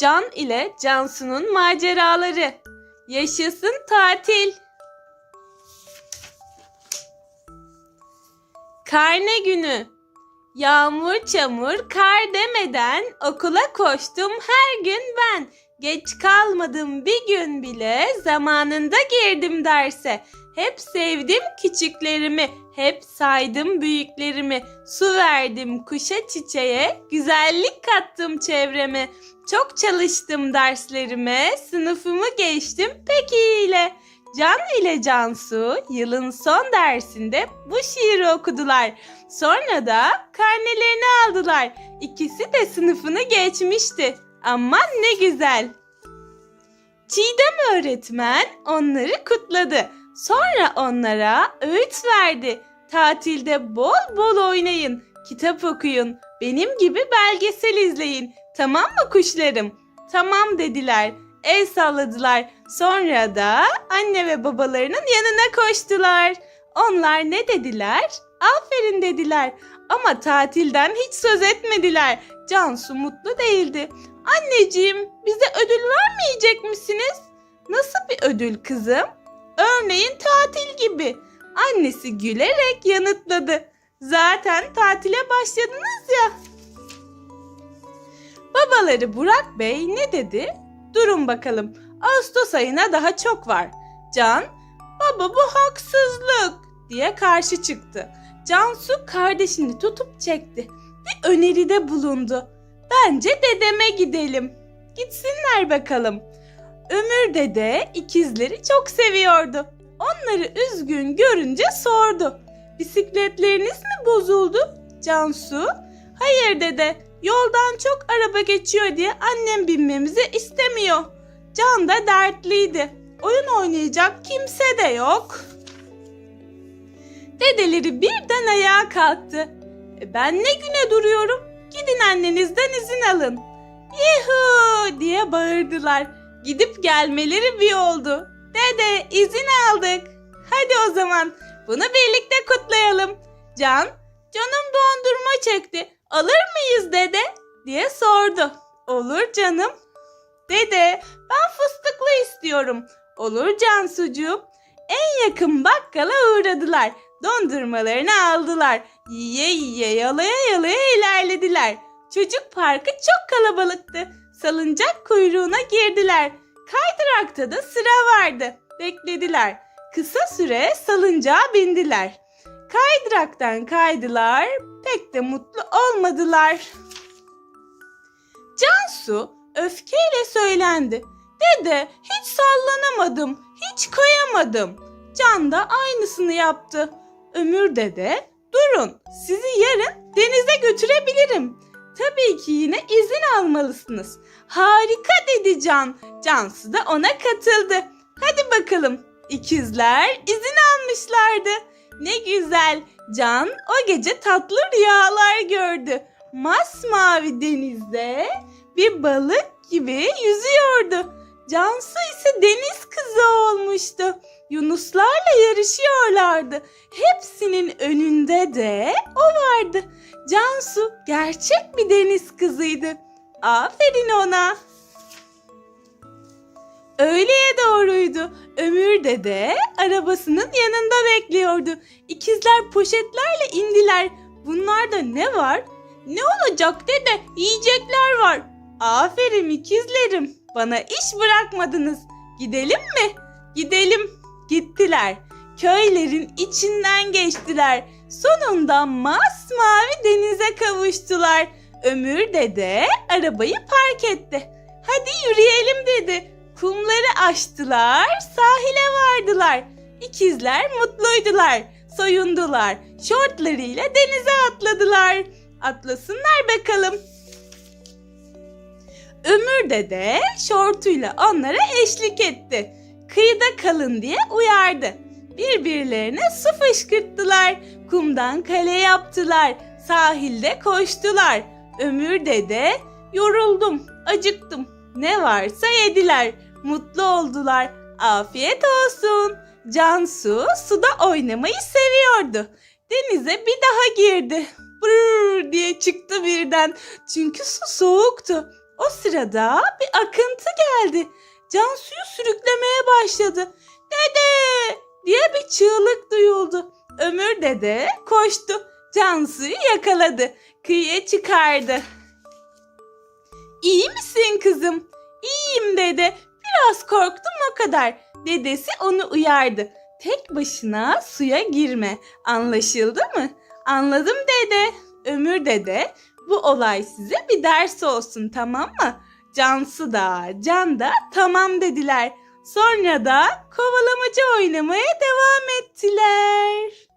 Can ile Cansu'nun maceraları. Yaşasın tatil. Karne günü. Yağmur çamur kar demeden okula koştum her gün ben. Geç kalmadım bir gün bile zamanında girdim derse. Hep sevdim küçüklerimi, hep saydım büyüklerimi. Su verdim kuşa çiçeğe, güzellik kattım çevreme. Çok çalıştım derslerime, sınıfımı geçtim pek iyiyle. Can ile Cansu yılın son dersinde bu şiiri okudular. Sonra da karnelerini aldılar. İkisi de sınıfını geçmişti. Aman ne güzel. Çiğdem öğretmen onları kutladı. Sonra onlara öğüt verdi. Tatilde bol bol oynayın, kitap okuyun, benim gibi belgesel izleyin. Tamam mı kuşlarım? Tamam dediler. El salladılar. Sonra da anne ve babalarının yanına koştular. Onlar ne dediler? Aferin dediler. Ama tatilden hiç söz etmediler. Cansu mutlu değildi. Anneciğim bize ödül vermeyecek misiniz? Nasıl bir ödül kızım? Örneğin tatil gibi. Annesi gülerek yanıtladı. Zaten tatile başladınız ya. Babaları Burak Bey ne dedi? Durun bakalım. Ağustos ayına daha çok var. Can, baba bu haksızlık diye karşı çıktı. Cansu kardeşini tutup çekti. Bir öneride bulundu. Bence dedeme gidelim. Gitsinler bakalım. Ömür dede ikizleri çok seviyordu. Onları üzgün görünce sordu. Bisikletleriniz mi bozuldu? Cansu, hayır dede, yoldan çok araba geçiyor diye annem binmemizi istemiyor. Can da dertliydi. Oyun oynayacak kimse de yok. Dedeleri birden ayağa kalktı. "E ben ne güne duruyorum? Gidin annenizden izin alın. Yuhu diye bağırdılar. Gidip gelmeleri bir oldu. Dede izin aldık. Hadi o zaman bunu birlikte kutlayalım. Can, canım dondurma çekti. Alır mıyız dede? diye sordu. Olur canım. Dede ben fıstıklı istiyorum. Olur Cansucuğum. En yakın bakkala uğradılar. Dondurmalarını aldılar. Yiye yiye yalaya yalaya ilerlediler. Çocuk parkı çok kalabalıktı. Salıncak kuyruğuna girdiler. Kaydırakta da sıra vardı. Beklediler. Kısa süre salıncağa bindiler. Kaydıraktan kaydılar. Pek de mutlu olmadılar. Cansu öfkeyle söylendi. Dede hiç sallanamadım, hiç kayamadım. Can da aynısını yaptı. Ömür dede, durun sizi yarın denize götürebilirim. Tabii ki yine izin almalısınız. Harika dedi Can. Cansu da ona katıldı. Hadi bakalım. İkizler izin almışlardı. Ne güzel. Can o gece tatlı rüyalar gördü. Masmavi denizde bir balık gibi yüzüyordu. Cansu ise deniz kızı olmuştu. Yunuslarla yarışıyorlardı. Hepsinin önünde de o vardı. Cansu gerçek bir deniz kızıydı. Aferin ona. Öğleye doğruydu. Ömür dede arabasının yanında bekliyordu. İkizler poşetlerle indiler. Bunlarda ne var? Ne olacak dede? Yiyecekler var. Aferin ikizlerim. Bana iş bırakmadınız. Gidelim mi? Gidelim. Gittiler. Köylerin içinden geçtiler. Sonunda masmavi denize kavuştular. Ömür dede arabayı park etti. Hadi yürüyelim dedi. Kumları aştılar, sahile vardılar. İkizler mutluydular, soyundular. Şortlarıyla denize atladılar. Atlasınlar bakalım. Ömür dede şortuyla onlara eşlik etti. Kıyıda kalın diye uyardı. Birbirlerine su fışkırttılar. Kumdan kale yaptılar. Sahilde koştular. Ömür dede yoruldum, acıktım. Ne varsa yediler. Mutlu oldular. Afiyet olsun. Cansu suda oynamayı seviyordu. Denize bir daha girdi. Brrr diye çıktı birden. Çünkü su soğuktu. O sırada bir akıntı geldi. Cansu'yu sürüklemeye başladı. Dede diye bir çığlık duyuldu. Ömür dede koştu. Cansu'yu yakaladı. Kıyıya çıkardı. İyi misin kızım? İyiyim dede. Biraz korktum o kadar. Dedesi onu uyardı. Tek başına suya girme. Anlaşıldı mı? Anladım dede. Ömür dede bu olay size bir ders olsun tamam mı? Cansu da Can da tamam dediler. Sonra da kovalamaca oynamaya devam ettiler.